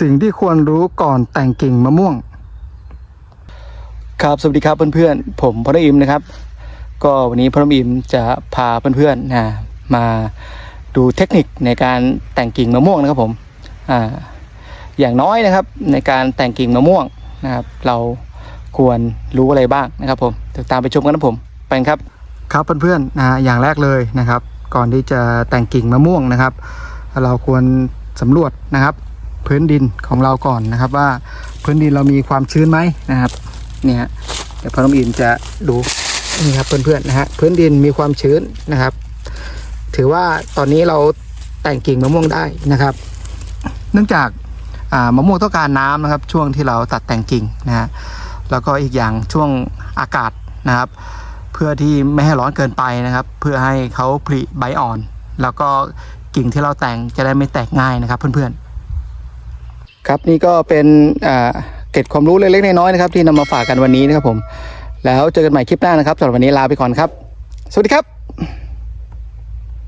สิ่งที่ควรรู้ก่อนแต่งกิ่งมะม่วง ครับสวัสดีครับเพื่อนๆ ผมพลอิมนะครับ ก็วันนี้พลอิมจะพาเพื่อนๆนะมาดูเทคนิคในการแต่งกิ่งมะม่วงนะครับผมอ่าอย่างน้อยนะครับในการแต่งกิ่งมะม่วงนะครับ เราควรรู้อะไรบ้างนะครับผมเดี๋ยวตามไปชมกันนะผมไปกันครับครับเพื่อนๆนะอย่างแรกเลยนะครับ ก่อนที่จะแต่งกิ่งมะม่วงนะครับ เราควรสำรวจนะครับ พื้นดินของเราก่อนนะครับ ว่าพื้นดินเรามีความชื้นไหมนะครับเนี่ยเดี๋ยวพอน้องอินจะดูนี่ครับเพื่อนๆนะฮะพื้นดินมีความชื้นนะครับ ถือว่าตอนนี้เราแต่งกิ่งมะม่วงได้นะครับ เนื่องจากมะม่วงต้องการน้ำนะครับ ช่วงที่เราตัดแต่งกิ่งนะฮะแล้วก็อีกอย่างช่วงอากาศนะครับ เพื่อที่ไม่ให้ร้อนเกินไปนะครับ เพื่อให้เขาผลิใบอ่อน แล้วก็กิ่งที่เราแต่งจะได้ไม่แตกง่ายนะครับเพื่อนๆ ครับนี่ก็เป็นเกร็ดความรู้เล็กๆน้อยๆนะครับที่นำมาฝากกันวันนี้นะครับผม แล้วเจอกันใหม่คลิปหน้านะครับสำหรับวันนี้ลาไปก่อนครับ สวัสดีครับ